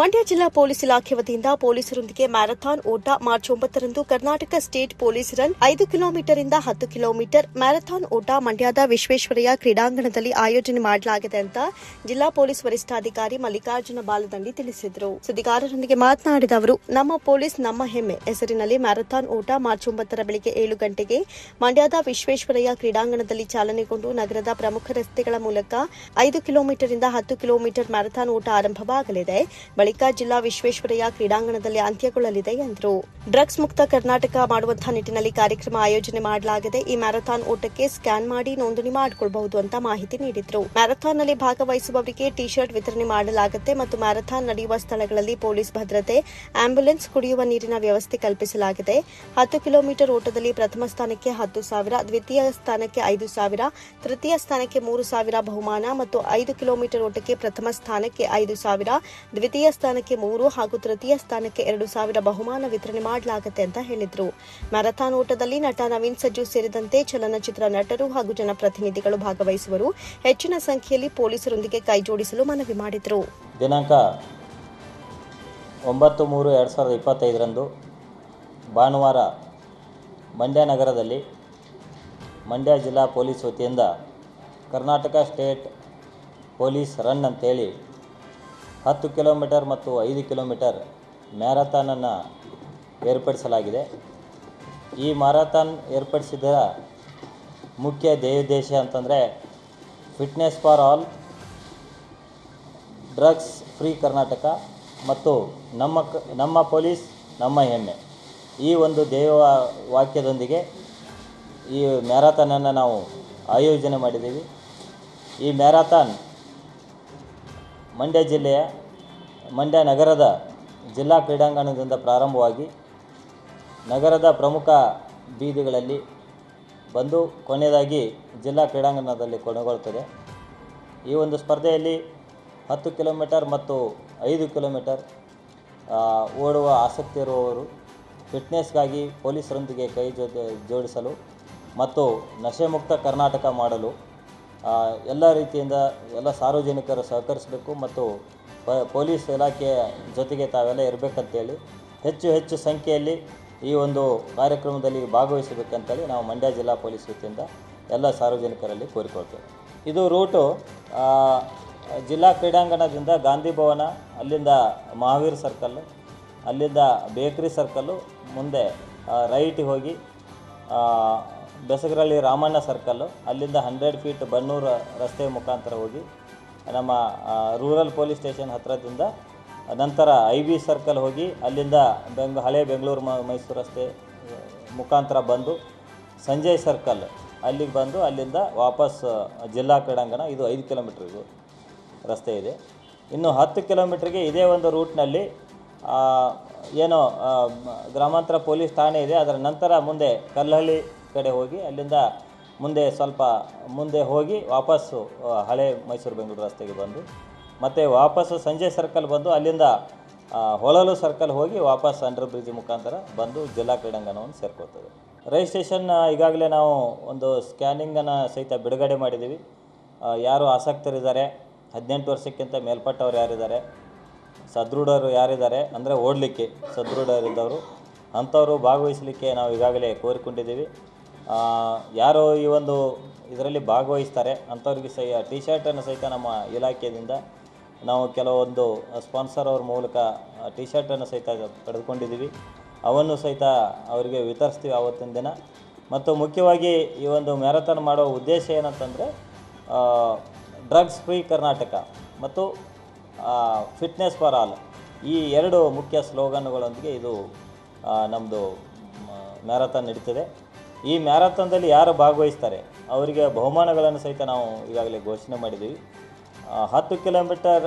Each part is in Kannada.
ಮಂಡ್ಯ ಜಿಲ್ಲಾ ಪೊಲೀಸ್ ಇಲಾಖೆ ವತಿಯಿಂದ ಪೊಲೀಸರೊಂದಿಗೆ ಮ್ಯಾರಥಾನ್ ಓಟ ಮಾರ್ಚ್ ಒಂಬತ್ತರಂದು ಕರ್ನಾಟಕ ಸ್ಟೇಟ್ ಪೊಲೀಸ್ ರನ್ ಐದು ಕಿಲೋಮೀಟರ್ ಇಂದ ಹತ್ತು ಕಿಲೋಮೀಟರ್ ಮ್ಯಾರಥಾನ್ ಓಟ ಮಂಡ್ಯದ ವಿಶ್ವೇಶ್ವರಯ್ಯ ಕ್ರೀಡಾಂಗಣದಲ್ಲಿ ಆಯೋಜನೆ ಮಾಡಲಾಗಿದೆ ಅಂತ ಜಿಲ್ಲಾ ಪೊಲೀಸ್ ವರಿಷ್ಠಾಧಿಕಾರಿ ಮಲ್ಲಿಕಾರ್ಜುನ ಬಾಲದಂಡಿ ತಿಳಿಸಿದರು. ಸುದ್ದಿಗಾರರೊಂದಿಗೆ ಮಾತನಾಡಿದ ಅವರು, ನಮ್ಮ ಪೊಲೀಸ್ ನಮ್ಮ ಹೆಮ್ಮೆ. ಹೆಸರಿನಲ್ಲಿ ಮ್ಯಾರಥಾನ್ ಓಟ ಮಾರ್ಚ್ ಒಂಬತ್ತರ ಬೆಳಿಗ್ಗೆ ಏಳು ಗಂಟೆಗೆ ಮಂಡ್ಯದ ವಿಶ್ವೇಶ್ವರಯ್ಯ ಕ್ರೀಡಾಂಗಣದಲ್ಲಿ ಚಾಲನೆಗೊಂಡು ನಗರದ ಪ್ರಮುಖ ರಸ್ತೆಗಳ ಮೂಲಕ ಐದು ಕಿಲೋಮೀಟರ್ ಇಂದ ಹತ್ತು ಕಿಲೋಮೀಟರ್ ಮ್ಯಾರಥಾನ್ ಓಟ ಆರಂಭವಾಗಲಿದೆ. ಬಳಿಕ ಜಿಲ್ಲಾ ವಿಶ್ವೇಶ್ವರಯ್ಯ ಕ್ರೀಡಾಂಗಣದಲ್ಲಿ ಅಂತ್ಯಗೊಳ್ಳಲಿದೆ ಎಂದರು. ಡ್ರಗ್ಸ್ ಮುಕ್ತ ಕರ್ನಾಟಕ ಮಾಡುವಂತಹ ನಿಟ್ಟಿನಲ್ಲಿ ಕಾರ್ಯಕ್ರಮ ಆಯೋಜನೆ ಮಾಡಲಾಗಿದೆ. ಈ ಮ್ಯಾರಥಾನ್ ಓಟಕ್ಕೆ ಸ್ಕ್ಯಾನ್ ಮಾಡಿ ನೋಂದಣಿ ಮಾಡಿಕೊಳ್ಳಬಹುದು ಅಂತ ಮಾಹಿತಿ ನೀಡಿದ್ರು. ಮ್ಯಾರಥಾನ್ನಲ್ಲಿ ಭಾಗವಹಿಸುವವರಿಗೆ ಟಿ ಶರ್ಟ್ ವಿತರಣೆ ಮಾಡಲಾಗುತ್ತೆ ಮತ್ತು ಮ್ಯಾರಥಾನ್ ನಡೆಯುವ ಸ್ಥಳಗಳಲ್ಲಿ ಪೊಲೀಸ್ ಭದ್ರತೆ, ಆಂಬ್ಯುಲೆನ್ಸ್ ಕುಡಿಯುವ ನೀರಿನ ವ್ಯವಸ್ಥೆ ಕಲ್ಪಿಸಲಾಗಿದೆ. ಹತ್ತು ಕಿಲೋಮೀಟರ್ ಓಟದಲ್ಲಿ ಪ್ರಥಮ ಸ್ಥಾನಕ್ಕೆ ಹತ್ತು ಸಾವಿರ, ದ್ವಿತೀಯ ಸ್ಥಾನಕ್ಕೆ ಐದು ಸಾವಿರ, ತೃತೀಯ ಸ್ಥಾನಕ್ಕೆ ಮೂರು ಸಾವಿರ ಬಹುಮಾನ ಮತ್ತು ಐದು ಕಿಲೋಮೀಟರ್ ಓಟಕ್ಕೆ ಪ್ರಥಮ ಸ್ಥಾನಕ್ಕೆ ಐದು ಸಾವಿರ, ದ್ವಿತೀಯ ಸ್ಥಾನಕ್ಕೆ ಮೂರು ಹಾಗೂ ತೃತೀಯ ಸ್ಥಾನಕ್ಕೆ ಎರಡು ಸಾವಿರ ಬಹುಮಾನ ವಿತರಣೆ ಮಾಡಲಾಗುತ್ತೆ ಅಂತ ಹೇಳಿದ್ರು. ಮ್ಯಾರಥಾನ್ ಓಟದಲ್ಲಿ ನಟ ನವೀನ್ ಸಜ್ಜು ಸೇರಿದಂತೆ ಚಲನಚಿತ್ರ ನಟರು ಹಾಗೂ ಜನಪ್ರತಿನಿಧಿಗಳು ಭಾಗವಹಿಸುವರು. ಹೆಚ್ಚಿನ ಸಂಖ್ಯೆಯಲ್ಲಿ ಪೊಲೀಸರೊಂದಿಗೆ ಕೈಜೋಡಿಸಲು ಮನವಿ ಮಾಡಿದರು. ದಿನಾಂಕ ಒಂಬತ್ತು ಮೂರು ಎರಡು ಸಾವಿರದ ಇಪ್ಪತ್ತೈದರಂದು ಭಾನುವಾರ ಮಂಡ್ಯ ನಗರದಲ್ಲಿ ಮಂಡ್ಯ ಜಿಲ್ಲಾ ಪೊಲೀಸ್ ವತಿಯಿಂದ ಕರ್ನಾಟಕ ಸ್ಟೇಟ್ ಪೊಲೀಸ್ ರನ್ ಅಂತೇಳಿ ಹತ್ತು ಕಿಲೋಮೀಟರ್ ಮತ್ತು ಐದು ಕಿಲೋಮೀಟರ್ ಮ್ಯಾರಥಾನನ್ನು ಏರ್ಪಡಿಸಲಾಗಿದೆ. ಈ ಮ್ಯಾರಥಾನ್ ಏರ್ಪಡಿಸಿದ ಮುಖ್ಯ ಧ್ಯೇಯೋದ್ದೇಶ ಅಂತಂದರೆ fitness for all, drugs free Karnataka ಮತ್ತು ನಮ್ಮ ಕ, ನಮ್ಮ ಪೊಲೀಸ್, ನಮ್ಮ ಹೆಮ್ಮೆ ಈ ಒಂದು ಧ್ಯೇಯ ವಾಕ್ಯದೊಂದಿಗೆ ಈ ಮ್ಯಾರಥಾನನ್ನು ನಾವು ಆಯೋಜನೆ ಮಾಡಿದ್ದೀವಿ. ಈ ಮ್ಯಾರಥಾನ್ ಮಂಡ್ಯ ಜಿಲ್ಲೆಯ, ಮಂಡ್ಯ ನಗರದ ಜಿಲ್ಲಾ ಕ್ರೀಡಾಂಗಣದಿಂದ ಪ್ರಾರಂಭವಾಗಿ ನಗರದ ಪ್ರಮುಖ ಬೀದಿಗಳಲ್ಲಿ ಬಂದು ಕೊನೆಯದಾಗಿ ಜಿಲ್ಲಾ ಕ್ರೀಡಾಂಗಣದಲ್ಲಿ ಕೊನೆಗೊಳ್ಳುತ್ತದೆ ಈ ಒಂದು ಸ್ಪರ್ಧೆಯಲ್ಲಿ ಹತ್ತು ಕಿಲೋಮೀಟರ್ ಮತ್ತು ಐದು ಕಿಲೋಮೀಟರ್ ಓಡುವ ಆಸಕ್ತಿ ಇರುವವರು ಫಿಟ್ನೆಸ್ಗಾಗಿ ಪೊಲೀಸರೊಂದಿಗೆ ಕೈ ಜೊತೆ ಜೋಡಿಸಲು ಮತ್ತು ನಶೆಮುಕ್ತ ಕರ್ನಾಟಕ ಮಾಡಲು ಎಲ್ಲ ರೀತಿಯಿಂದ ಎಲ್ಲ ಸಾರ್ವಜನಿಕರು ಸಹಕರಿಸಬೇಕು ಮತ್ತು ಪೊಲೀಸ್ ಇಲಾಖೆಯ ಜೊತೆಗೆ ತಾವೆಲ್ಲ ಇರಬೇಕಂತೇಳಿ ಹೆಚ್ಚು ಹೆಚ್ಚು ಸಂಖ್ಯೆಯಲ್ಲಿ ಈ ಒಂದು ಕಾರ್ಯಕ್ರಮದಲ್ಲಿ ಭಾಗವಹಿಸಬೇಕಂತೇಳಿ ನಾವು ಮಂಡ್ಯ ಜಿಲ್ಲಾ ಪೊಲೀಸ್ ವತಿಯಿಂದ ಎಲ್ಲ ಸಾರ್ವಜನಿಕರಲ್ಲಿ ಕೋರಿಕೊಳ್ತೇವೆ. ಇದು ರೂಟು ಜಿಲ್ಲಾ ಕ್ರೀಡಾಂಗಣದಿಂದ ಗಾಂಧಿ ಭವನ, ಅಲ್ಲಿಂದ ಮಹಾವೀರ್ ಸರ್ಕಲ್ಲು, ಅಲ್ಲಿಂದ ಬೇಕ್ರಿ ಸರ್ಕಲ್ಲು, ಮುಂದೆ ರೈಟಿಗೆ ಹೋಗಿ ಬೆಸಗರಳ್ಳಿ ರಾಮಣ್ಣ ಸರ್ಕಲ್ಲು ಅಲ್ಲಿಂದ ಹಂಡ್ರೆಡ್ ಫೀಟ್ ಬನ್ನೂರು ರಸ್ತೆ ಮುಖಾಂತರ ಹೋಗಿ ನಮ್ಮ ರೂರಲ್ ಪೊಲೀಸ್ ಸ್ಟೇಷನ್ ಹತ್ತಿರದಿಂದ ನಂತರ ಐ ಬಿ ಸರ್ಕಲ್ ಹೋಗಿ ಅಲ್ಲಿಂದ ಬೆಂಗ್, ಹಳೆ ಬೆಂಗಳೂರು ಮೈಸೂರು ರಸ್ತೆ ಮುಖಾಂತರ ಬಂದು ಸಂಜಯ್ ಸರ್ಕಲ್ ಅಲ್ಲಿಗೆ ಬಂದು ಅಲ್ಲಿಂದ ವಾಪಸ್ ಜಿಲ್ಲಾ ಕ್ರೀಡಾಂಗಣ ಇದು ಐದು ಇದು ರಸ್ತೆ ಇದೆ. ಇನ್ನು ಹತ್ತು ಕಿಲೋಮೀಟ್ರಿಗೆ ಇದೇ ಒಂದು ರೂಟ್ನಲ್ಲಿ ಏನು ಗ್ರಾಮಾಂತರ ಪೊಲೀಸ್ ಠಾಣೆ ಇದೆ. ಅದರ ನಂತರ ಮುಂದೆ ಕಲ್ಲಹಳ್ಳಿ ಕಡೆ ಹೋಗಿ ಅಲ್ಲಿಂದ ಮುಂದೆ ಸ್ವಲ್ಪ ಮುಂದೆ ಹೋಗಿ ವಾಪಸ್ಸು ಹಳೆ ಮೈಸೂರು ಬೆಂಗಳೂರು ರಸ್ತೆಗೆ ಬಂದು, ಮತ್ತು ವಾಪಸ್ಸು ಸಂಜೆ ಸರ್ಕಲ್ ಬಂದು ಅಲ್ಲಿಂದ ಹೊಳಲು ಸರ್ಕಲ್ ಹೋಗಿ ವಾಪಸ್ ಅಂಡರ್ ಬ್ರಿಡ್ಜ್ ಮುಖಾಂತರ ಬಂದು ಜಿಲ್ಲಾ ಕ್ರೀಡಾಂಗಣವನ್ನು ಸೇರ್ಕೋತದೆ ರಿಜಿಸ್ಟ್ರೇಷನ್ ಈಗಾಗಲೇ ನಾವು ಒಂದು ಸ್ಕ್ಯಾನಿಂಗನ್ನು ಸಹಿತ ಬಿಡುಗಡೆ ಮಾಡಿದ್ದೀವಿ. ಯಾರು ಆಸಕ್ತರಿದ್ದಾರೆ, ಹದಿನೆಂಟು ವರ್ಷಕ್ಕಿಂತ ಮೇಲ್ಪಟ್ಟವ್ರು ಯಾರಿದ್ದಾರೆ, ಸದೃಢರು ಯಾರಿದ್ದಾರೆ ಅಂದರೆ ಓಡಲಿಕ್ಕೆ ಸದೃಢರಿದ್ದವರು, ಅಂಥವರು ಭಾಗವಹಿಸಲಿಕ್ಕೆ ನಾವು ಈಗಾಗಲೇ ಕೋರಿಕೊಂಡಿದ್ದೀವಿ. ಯಾರು ಈ ಒಂದು ಇದರಲ್ಲಿ ಭಾಗವಹಿಸ್ತಾರೆ, ಅಂಥವ್ರಿಗೆ ಸಹ ಟಿ ಶರ್ಟನ್ನು ಸಹಿತ ನಮ್ಮ ಇಲಾಖೆಯಿಂದ ನಾವು ಕೆಲವೊಂದು ಸ್ಪಾನ್ಸರ್ ಅವ್ರ ಮೂಲಕ ಟಿ ಶರ್ಟನ್ನು ಸಹಿತ ಪಡೆದುಕೊಂಡಿದ್ದೀವಿ. ಅವನ್ನು ಸಹಿತ ಅವರಿಗೆ ವಿತರಿಸ್ತೀವಿ ಆವತ್ತಿನ ದಿನ. ಮತ್ತು ಮುಖ್ಯವಾಗಿ ಈ ಒಂದು ಮ್ಯಾರಥಾನ್ ಮಾಡೋ ಉದ್ದೇಶ ಏನಂತಂದರೆ ಡ್ರಗ್ಸ್ ಫ್ರೀ ಕರ್ನಾಟಕ ಮತ್ತು ಫಿಟ್ನೆಸ್ ಫಾರ್ ಆಲ್ ಈ ಎರಡು ಮುಖ್ಯ ಸ್ಲೋಗನ್ಗಳೊಂದಿಗೆ ಇದು ನಮ್ಮದು ಮ್ಯಾರಥಾನ್ ನಡೀತದೆ. ಈ ಮ್ಯಾರಥಾನ್ದಲ್ಲಿ ಯಾರು ಭಾಗವಹಿಸ್ತಾರೆ? ಅವರಿಗೆ ಬಹುಮಾನಗಳನ್ನು ಸಹಿತ ನಾವು ಈಗಾಗಲೇ ಘೋಷಣೆ ಮಾಡಿದ್ದೀವಿ. ಹತ್ತು ಕಿಲೋಮೀಟರ್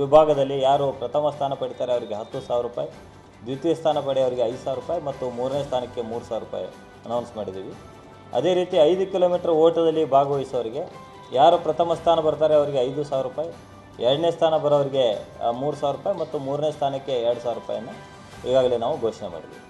ವಿಭಾಗದಲ್ಲಿ ಯಾರು ಪ್ರಥಮ ಸ್ಥಾನ ಪಡಿತಾರೆ ಅವರಿಗೆ ಹತ್ತು ಸಾವಿರ ರೂಪಾಯಿ, ದ್ವಿತೀಯ ಸ್ಥಾನ ಪಡೆಯವರಿಗೆ ಐದು ಸಾವಿರ ರೂಪಾಯಿ ಮತ್ತು ಮೂರನೇ ಸ್ಥಾನಕ್ಕೆ ಮೂರು ಸಾವಿರ ರೂಪಾಯಿ ಅನೌನ್ಸ್ ಮಾಡಿದ್ದೀವಿ. ಅದೇ ರೀತಿ ಐದು ಕಿಲೋಮೀಟರ್ ಓಟದಲ್ಲಿ ಭಾಗವಹಿಸೋರಿಗೆ ಯಾರು ಪ್ರಥಮ ಸ್ಥಾನ ಬರ್ತಾರೆ ಅವರಿಗೆ ಐದು ಸಾವಿರ ರೂಪಾಯಿ, ಎರಡನೇ ಸ್ಥಾನ ಬರೋರಿಗೆ ಮೂರು ಸಾವಿರ ರೂಪಾಯಿ ಮತ್ತು ಮೂರನೇ ಸ್ಥಾನಕ್ಕೆ ಎರಡು ಸಾವಿರ ರೂಪಾಯಿಯನ್ನು ಈಗಾಗಲೇ ನಾವು ಘೋಷಣೆ ಮಾಡಿದ್ದೀವಿ.